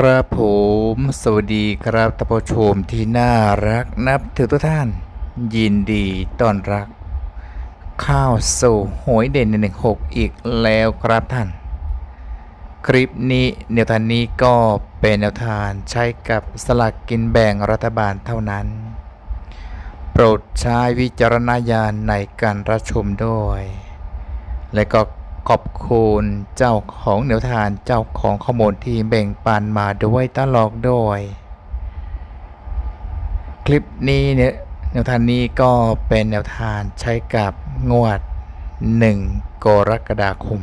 ครับผมสวัสดีครับท่านผู้ชมที่น่ารักนับถือทุกท่าน ยินดีต้อนรับข้าวสู่หวยเด่นหนึ่งหกอีกแล้วครับท่าน คลิปนี้แนวทางนี้ก็เป็นแนวทางใช้กับสลากกินแบ่งรัฐบาลเท่านั้น โปรดใช้วิจารณญาณในการรับชมด้วย และก็ ขอบคุณเจ้าของแนวทางเจ้าของข้อมูลที่แบ่งปันมาด้วยตลอดด้วย คลิปนี้เนี่ยแนวทางนี้ก็เป็นแนวทางใช้กับงวด 1 กรกฎาคม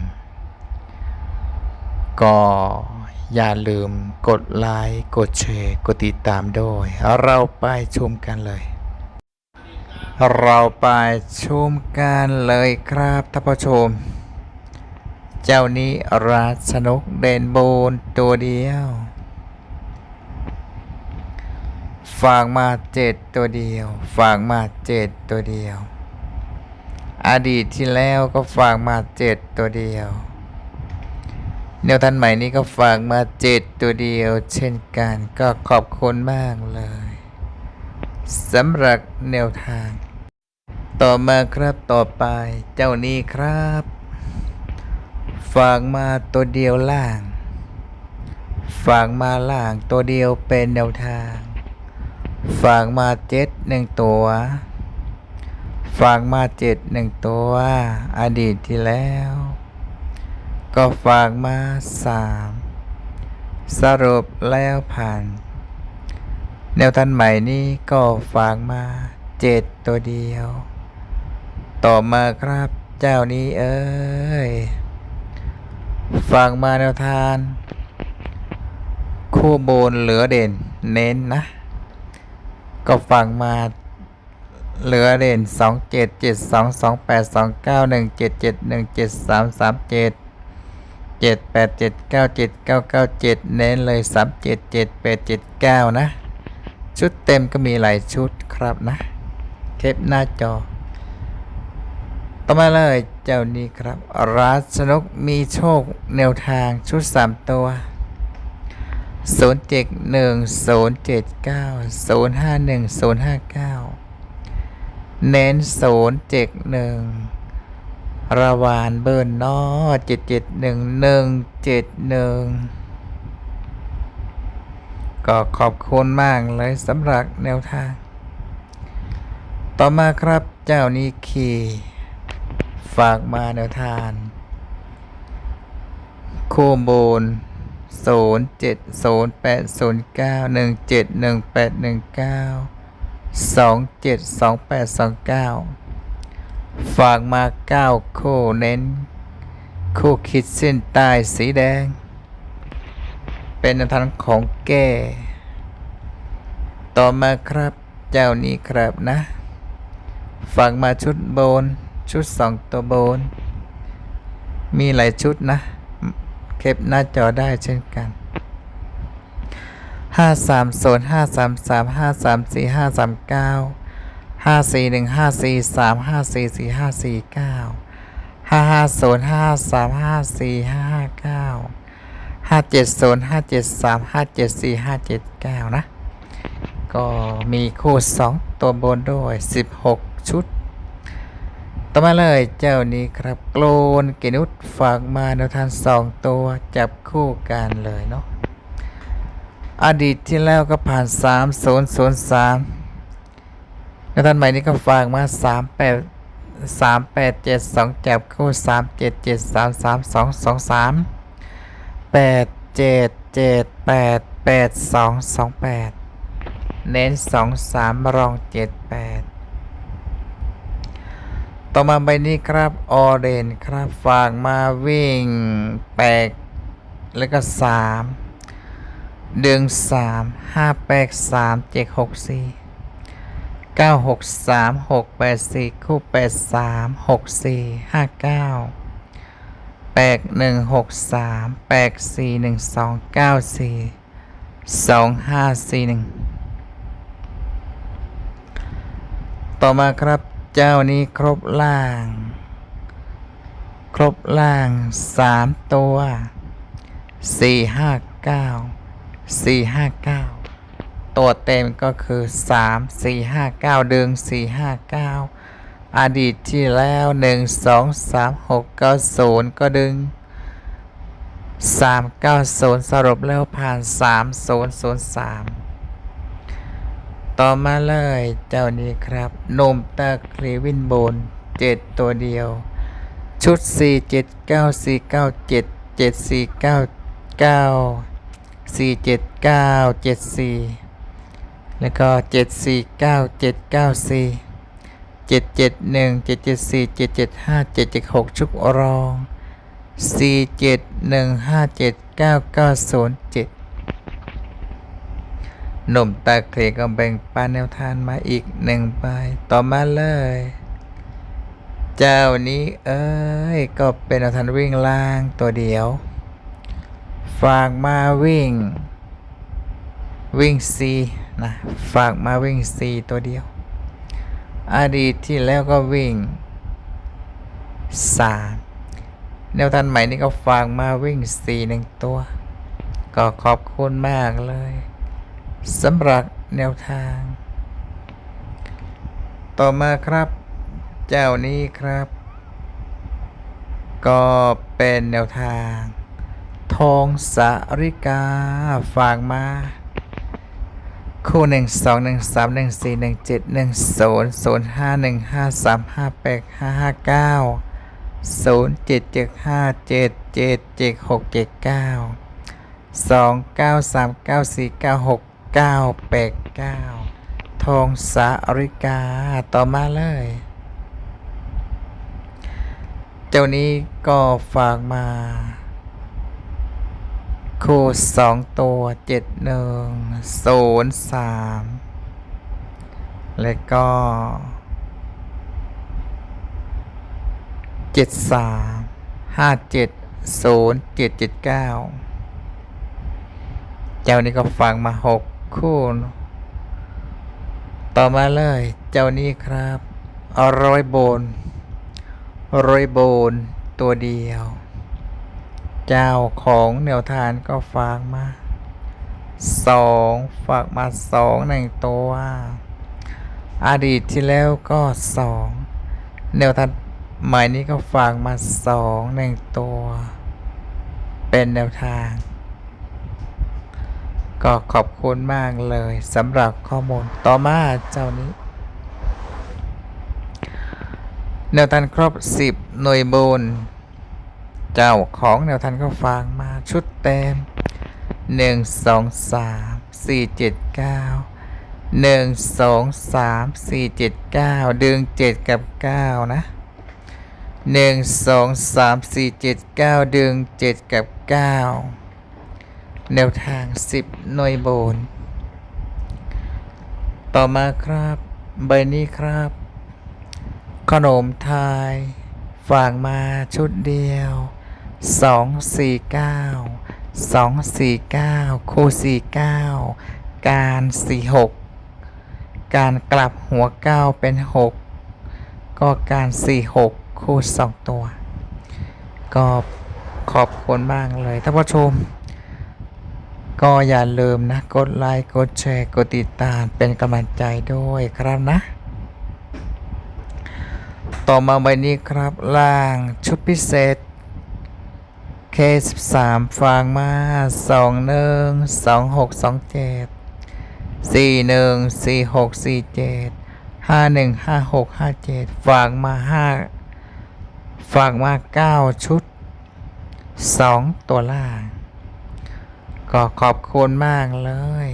ก็อย่าลืมกดไลค์กดแชร์กดติดตามด้วย เราไปชมกันเลย เราไปชมกันเลยครับท่านผู้ชม เจ้านี้ราชนกเดนโบนตัวเดียว ฝากมาเจ็ดตัวเดียว ฝากมาเจ็ดตัวเดียว อดีตที่แล้วก็ฝากมาเจ็ดตัวเดียวแนวทันใหม่นี้ก็ฝากมาเจ็ดตัวเดียว เช่นกันก็ขอบคุณมากเลยสำหรับแนวทาง ต่อมาครับต่อไปเจ้านี้ครับ ฝากมาตัวเดียวล่าง ฝากมาล่างตัวเดียวเป็นแนวทาง ฝากมาเจ็ดหนึ่งตัว ฝากมาเจ็ดหนึ่งตัว อดีตที่แล้ว ก็ฝากมาสามสรุปแล้วผ่าน แนวทันใหม่นี้ก็ฝากมาเจ็ดตัวเดียว ต่อมาครับเจ้านี้เอ้ย ฟังมาแนวทาน คู่บนเหลือเด่นเน้นนะ ก็ฟังมาเหลือเด่นสองเจ็ดเจ็ดสองสองแปดสองเก้าหนึ่งเจ็ดเจ็ดหนึ่งเจ็ดสามสามเจ็ดเจ็ดแปดเจ็ดเก้าเจ็ดเก้าเก้าเจ็ดเน้นเลยสามเจ็ดเจ็ดแปดเจ็ดเก้านะ ชุดเต็มก็มีหลายชุดครับนะ เทปหน้าจอ ต่อมาเลยเจ้านี้ครับ ราชนกมีโชคแนวทางชุด 3 ตัว 0 7 1 0 7 9 0 5 1 0 5 9 เน้น 0 7 1 ระวานเบิร์นนอ7 7 1 1 7 1 ก็ขอบคุณมากเลยสำหรับแนวทาง ต่อมาครับเจ้านี้ขี่ ฝากมาแนวทาน โคู่บูนศูนย์เจ็ดศูนย์แปดศูนย์เก้าหนึ่งเจ็ดหนึ่งแปดหนึ่งเก้าสองเจ็ดสองแปดสองเก้าฝากมาเก้าโคเน้น โคคิดเส้นใต้สีแดง เป็นแนวทางของแก่ต่อมาครับ เจ้านี้ครับนะ ฝากมาชุดโบน ชุดสองตัวบน มีหลายชุดนะ เก็บหน้าจอได้เช่นกันห้าสามศูนย์ห้าสามสามห้าสามสี่ห้าสามเก้าห้าสี่หนึ่งห้าสี่สามห้าสี่สี่ห้าสี่เก้าห้าห้าศูนย์ห้าสามห้าสี่ห้าห้าเก้าห้าเจ็ดศูนย์ห้าเจ็ดสามห้าเจ็ดสี่ห้าเจ็ดเก้านะ ก็มีคู่สองตัวบนด้วยสิบหกชุด ต่อมาเลยเจ้านี้ครับโกลนเกนุษฝากมาแนวทางสองตัวจับคู่กันเลยเนาะอดีตที่แล้วก็ผ่าน 3 0 0 3แนวทางใหม่นี้ก็ฝากมา 3 8 3 8 7 2 จับคู่ 3 7 7 3 3 2 2 3 8 7 7 8 8 2 2 8 เน้น 2 3 รอง 7 8 ต่อมาใบนี้ครับออเรนครับฝากมาวิ่งแปกแล้วก็สามเดึงสามห้าแปกสามเจ็ดหกสี่เก้าหกสามหกแปดสี่คู่แปดสามหกสี่ห้าเก้าแปกหนึ่งหกสามแปกสี่หนึ่งสองเก้าสี่สองห้าสี่หนึ่งต่อมาครับ เจ้านี้ครบล่าง ครบล่างสามตัวสี่ห้าเก้าสี่ห้าเก้าตัวเต็มก็คือสามสี่ห้าเก้าดึงสี่ห้าเก้าอดีตที่แล้วหนึ่งสองสามหกเก้าศูนย์ก็ดึงสามเก้าศูนย์สรุปแล้วผ่านสามศูนย์ศูนย์สาม ต่อมาเลยเจ้านี้ครับนมตาคลีวินโบนเจ็ดตัวเดียว ชุด 4 7 9 4 9 7 7 4 9 9 4 7 9 7 4 แล้วก็ 7 4 9 7 9 4 7 7 1 7 7 4 7 7 5 7 7 6 ชุกรอง 4 7 1 5 7 9 9 0 7 หนุ่มตาเคลก็แบ่งปันแนวทานมาอีกหนึ่งใบต่อมาเลย เจ้านี้เอ้ย ก็เป็นอาถรรพ์วิ่งล่างตัวเดียว ฝากมาวิ่ง วิ่งซีนะ ฝากมาวิ่งซีตัวเดียว อดีตที่แล้วก็วิ่งสามแนวทันใหม่นี่ก็ฝากมาวิ่งสี่หนึ่งตัว ก็ขอบคุณมากเลย สำหรับแนวทาง ต่อมาครับ เจ้านี้ครับ ก็เป็นแนวทาง ทองสาริกาฝากมา คู่หนึ่งสองหนึ่งสามหนึ่งสี่หนึ่งเจ็ดหนึ่งศูนย์ศูนย์ห้าหนึ่งห้าสามห้าแปดห้าห้าเก้าศูนย์เจ็ดเจ็ดห้าเจ็ดเจ็ดเจ็ดหกเจ็ดเก้าสองเก้าสามเก้าสี่เก้าหก เก้าแปดเก้าทองสาริกา ต่อมาเลย เจ้านี้ก็ฝากมา คู่สองตัวเจ็ดหนึ่งศูนย์สามแล้วก็เจ็ดสามห้าเจ็ดศูนย์เจ็ดเจ็ดเก้าเจ้านี้ก็ฟังมาหก คู่ ต่อมาเลย เจ้านี้ครับอร้อยโบนโรยโบนตัวเดียว เจ้าของแนวทานก็ฝากมาสองฝากมาสองหนึ่งตัวอดีตที่แล้วก็สองแนวทานใหม่นี้ก็ฝากมาสองหนึ่งตัว เป็นแนวทาง ก็ขอบคุณมากเลยสำหรับข้อมูลต่อมาเจ้านี้ แนวทันครบ 10 หน่วยบนเจ้าของแนวทันก็ฟังมาชุดเต็ม 1 2 3 4 7 9 1 2 3 4 7 9 ดึง 7 กับ 9 นะ 1 2 3 4 7 9 ดึง 7 กับ 9 แนวทาง 10 หน่วยโบน ต่อมาครับ ใบนี้ครับ ขนมไทยฝากมาชุดเดียว 249 249 คู่ 49 การ 46 การกลับหัว 9 เป็น 6 ก็การ 46 คู่ 2 ตัว ก็ขอบคุณมากเลยท่านผู้ชม ก็อย่าลืมนะ กดไลค์ กดแชร์ กดติดตามเป็นกำลังใจด้วยครับนะ ต่อมาใบนี้ครับล่างชุดพิเศษ K13 ฟางมา 21 26 27 41 46 47 51 56 57 ฝากมา 5 ฝากมา 9 ชุด 2 ตัวล่าง ก็ขอบคุณมากเลย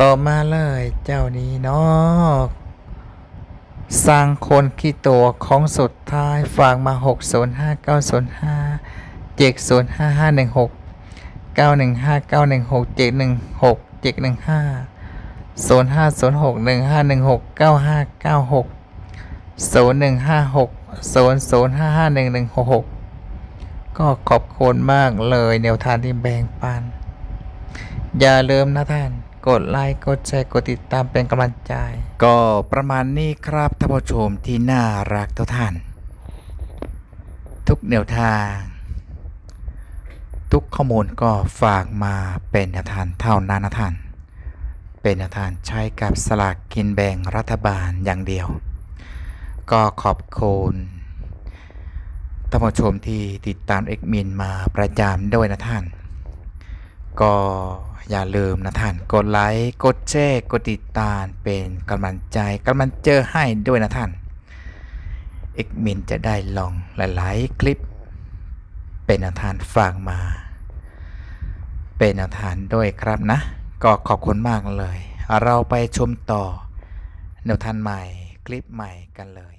ต่อมาเลยเจ้านี้นาะสร้างคนขี้ตัวของสุดท้ายฝากมา 605905 705516 915916 716 715 050615169596 0156 00551166 ก็ขอบคุณมากเลยแนวทางที่แบ่งปัน อย่าลืมนะท่าน กดไลค์ กดแชร์ กดติดตามเป็นกำลังใจ ก็ประมาณนี้ครับท่านผู้ชมที่น่ารักทุกท่าน ทุกแนวทาง ทุกข้อมูลก็ฝากมาเป็นแนวทางเท่านั้นนะท่าน เป็นแนวทางใช้กับสลากกินแบ่งรัฐบาลอย่างเดียว ก็ขอบคุณ ท่านผู้ชมที่ติดตามเอกมินมาประจำด้วยนะท่าน ก็อย่าลืมนะท่าน กดไลค์กดแชร์กดติดตามเป็นกำลังใจกำลังเจอให้ด้วยนะท่านเอกมินจะได้ลองหลาย ๆ คลิป เป็นแนวทางฝากมา เป็นแนวทางด้วยครับนะ ก็ขอบคุณมากเลย เราไปชมต่อแนวทางใหม่คลิปใหม่กันเลย